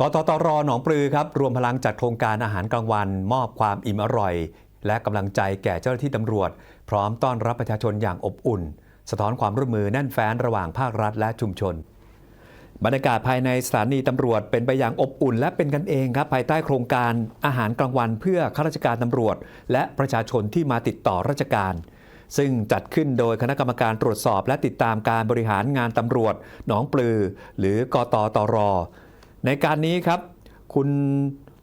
กตตรหนองปลือครับรวมพลังจัดโครงการอาหารกลางวัน มอบความอิ่มอร่อย และกำลังใจแก่เจ้าหน้าที่ตำรวจ พร้อมต้อนรับประชาชนอย่างอบอุ่น สะท้อนความร่วมมือแน่นแฟ้นระหว่างภาครัฐและชุมชน บรรยากาศภายในสถานีตำรวจเป็นไปอย่างอบอุ่น และเป็นกันเองครับภายใต้โครงการอาหารกลางวัน เพื่อข้าราชการตำรวจ และประชาชนที่มาติดต่อราชการซึ่งจัดขึ้นโดยคณะกรรมการตรวจสอบและติดตามการบริหารงานตำรวจ หนองปลือ หรือกตตร ในการนี้ครับคุณ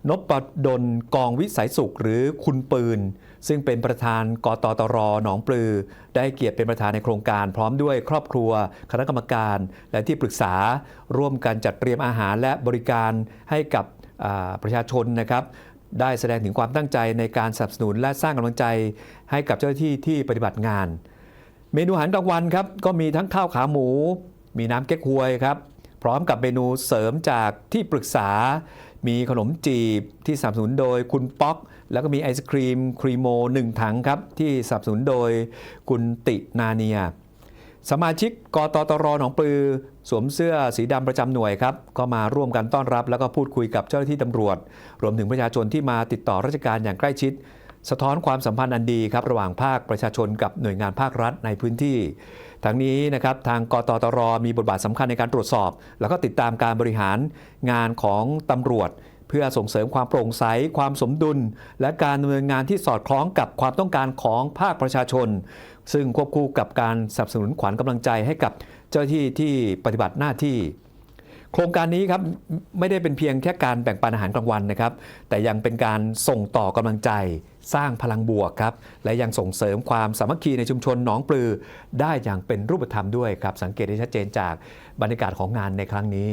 นพดลกองวิสัยสุขหรือคุณปืน ซึ่งเป็นประธานกตตรหนองปลือ ได้เกียรติเป็นประธานในโครงการพร้อมด้วยครอบครัว คณะกรรมการ และที่ปรึกษาร่วมกันจัดเตรียมอาหารและบริการให้กับประชาชนนะครับ ได้แสดงถึงความตั้งใจในการสนับสนุนและสร้างกำลังใจให้กับเจ้าหน้าที่ที่ปฏิบัติงาน เมนูอาหารกลางวันครับก็มีทั้งข้าวขาหมู มีน้ำเก๊กฮวยครับ ร้อมกับเมนูเสริมจากที่ปรึกษา มีขนมจีบที่สนับสนุนโดยคุณป๊อก แล้วก็มีไอศครีมครีโมหนึ่งถังครับ ที่สนับสนุนโดยคุณตินาเนีย สมาชิกกตตรหนองปลือ สวมเสื้อสีดำประจำหน่วยครับ ก็มาร่วมกันต้อนรับ แล้วก็พูดคุยกับเจ้าหน้าที่ตำรวจ รวมถึงประชาชนที่มาติดต่อราชการอย่างใกล้ชิด สะท้อนความสัมพันธ์อันดีครับระหว่างภาคประชาชนกับหน่วยงานภาครัฐในพื้นที่ ทั้งนี้นะครับทางกตตรมีบทบาทสำคัญในการตรวจสอบ แล้วก็ติดตามการบริหารงานของตำรวจ เพื่อส่งเสริมความโปร่งใส ความสมดุล และการดำเนินงานที่สอดคล้องกับความต้องการของภาคประชาชน ซึ่งควบคู่กับการสนับสนุนขวัญกำลังใจให้กับเจ้าที่ที่ปฏิบัติหน้าที่ โครงการนี้ครับไม่ได้เป็นเพียงแค่การแบ่งปันอาหารกลางวันนะครับ แต่ยังเป็นการส่งต่อกำลังใจสร้างพลังบวกครับ และยังส่งเสริมความสามัคคีในชุมชนหนองปลือ ได้อย่างเป็นรูปธรรมด้วยครับ สังเกตได้ชัดเจนจากบรรยากาศของงานในครั้งนี้